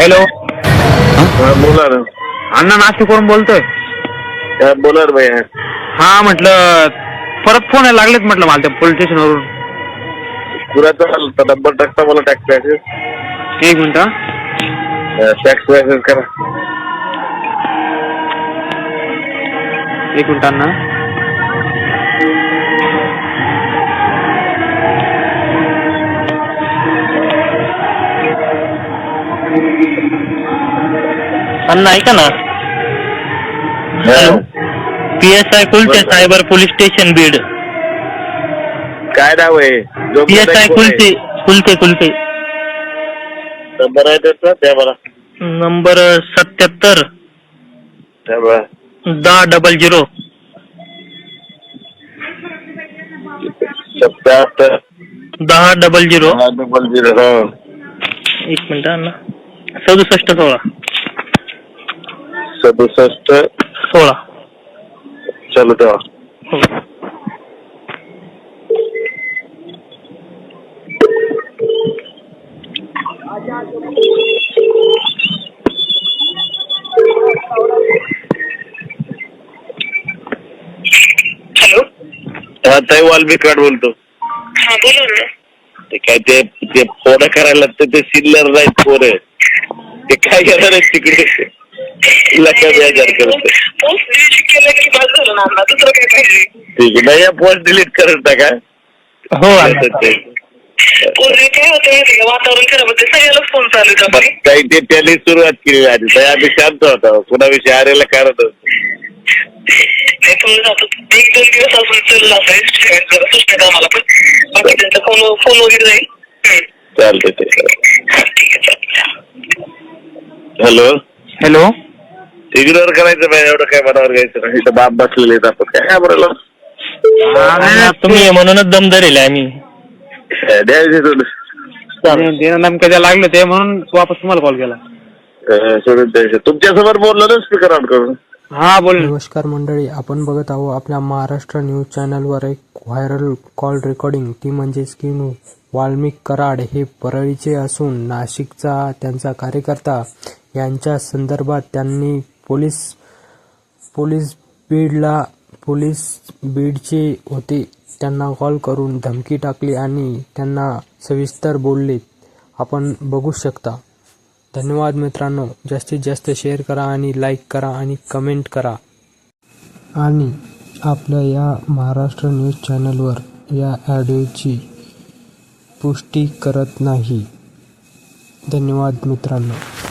Hello हा? बोला ना. अण्णा नाशिकवरून बोलतोय. हा, बोला ना भैया. हा म्हटलं परत फोन यायला लागलेत म्हटलं मला त्या पोलीस स्टेशनवरून कुणाचा आलता नंबर टाकता मला टॅक्स मॅसेज एक मिनिट हा. टॅक्स मॅसेज करा. एक मिनिट अण्णा. अण्णा ऐका ना. पी एस आय कुलचे सायबर पोलीस स्टेशन बीड. काय नाव आहे? जो पी एस आय कुलचे कुलते कुलते नंबर आहे त्याचा? द्या मला नंबर सत्याहत्तर. द्या मला दहा डबल झिरो. सत्याहत्तर. दहा डबल झिरो. डबल झिरो हा. एक मिनिट अण्णा. सदुसष्ट सोळा. सदुसष्ट. सोळा. चालू ठेवा. हो. हॅलो. हा ताई वाल्मिक कार्ड बोलतो. हा बोला ना. ते काय ते ते फोन करायला लागतं ते सिल्लर नाहीत फोन ते काय करणार आहे तिकडे? पोस्ट डिलीट केलं की झालं ना दुसरं काय पाहिजे? ठीक नाही फोन डिलीट करत टाका हो. पोस्ट काय होतं का वातावरण खराब होते. सगळ्यालाच फोन चालू ते त्यांनी सुरुवात केली आधी. ताई आम्ही शांत होतो. पुन्हा विषय आरेला कारण ते जातो एक दोन दिवस अजून चाललं असायचं जरा सुचण्यात आम्हाला पण. बाकी त्यांचा फोन फोन वगैरे जाईल. चालतंय हा, ठीक आहे हॅलो? हॅलो? इग्नोर करायचं नाही एवढं काय मनावर घ्यायचं नाही. इथं बाप बसलेले आहेत आपण. काय बरं अण्णा, तुम्ही हे म्हणूनच दम धरेल आम्ही द्यायचे सोडून नेमकं द्यायला लागलं ते म्हणून वापस तुम्हाला कॉल. केला अं, सोडून द्यायचे तुमच्यासमोर बोललो ना स्पीकर ऑन करून. हा बोल. नमस्कार मंडळी आपण बघत आहोत आपल्या महाराष्ट्र न्यूज चॅनलवर एक व्हायरल कॉल रेकॉर्डिंग ती म्हणजेच की वाल्मिक कराड हे परळीचे असून नाशिकचा त्यांचा कार्यकर्ता. यांच्या संदर्भात त्यांनी पोलीस पोलीस बीडला पोलीस बीडचे होते. त्यांना कॉल करून धमकी टाकली आणि त्यांना सविस्तर बोलले. आपण बघू शकता. धन्यवाद मित्रांनो. जास्तीत जास्त शेअर करा आणि लाईक करा आणि कमेंट करा. आणि आपल्या या महाराष्ट्र न्यूज चॅनलवर या ॲडिओची पुष्टी करत नाही. धन्यवाद मित्रांनो.